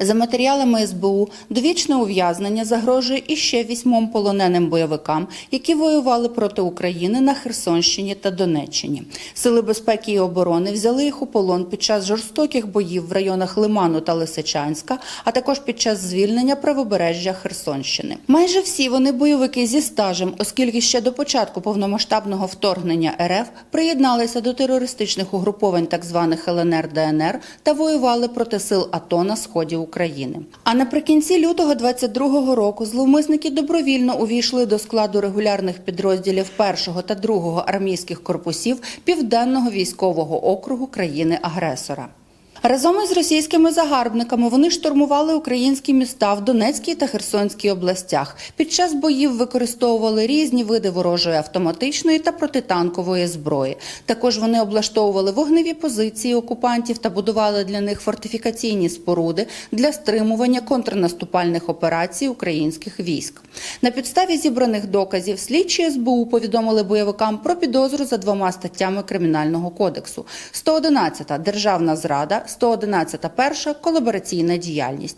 За матеріалами СБУ довічне ув'язнення загрожує іще вісьмом полоненим бойовикам, які воювали проти України на Херсонщині та Донеччині. Сили безпеки і оборони взяли їх у полон під час жорстоких боїв в районах Лиману та Лисичанська, а також під час звільнення правобережжя Херсонщини. Майже всі вони бойовики зі стажем, оскільки ще до початку повномасштабного вторгнення РФ приєдналися до терористичних угруповань так званих ЛНР ДНР та воювали проти сил АТО на сході України. А наприкінці лютого 22-го року зловмисники добровільно увійшли до складу регулярних підрозділів 1-го та 2-го армійських корпусів Південного військового округу країни-агресора. Разом із російськими загарбниками вони штурмували українські міста в Донецькій та Херсонській областях. Під час боїв використовували різні види ворожої автоматичної та протитанкової зброї. Також вони облаштовували вогневі позиції окупантів та будували для них фортифікаційні споруди для стримування контрнаступальних операцій українських військ. На підставі зібраних доказів слідчі СБУ повідомили бойовикам про підозру за двома статтями Кримінального кодексу: 111 – державна зрада, 111 – перша колабораційна діяльність.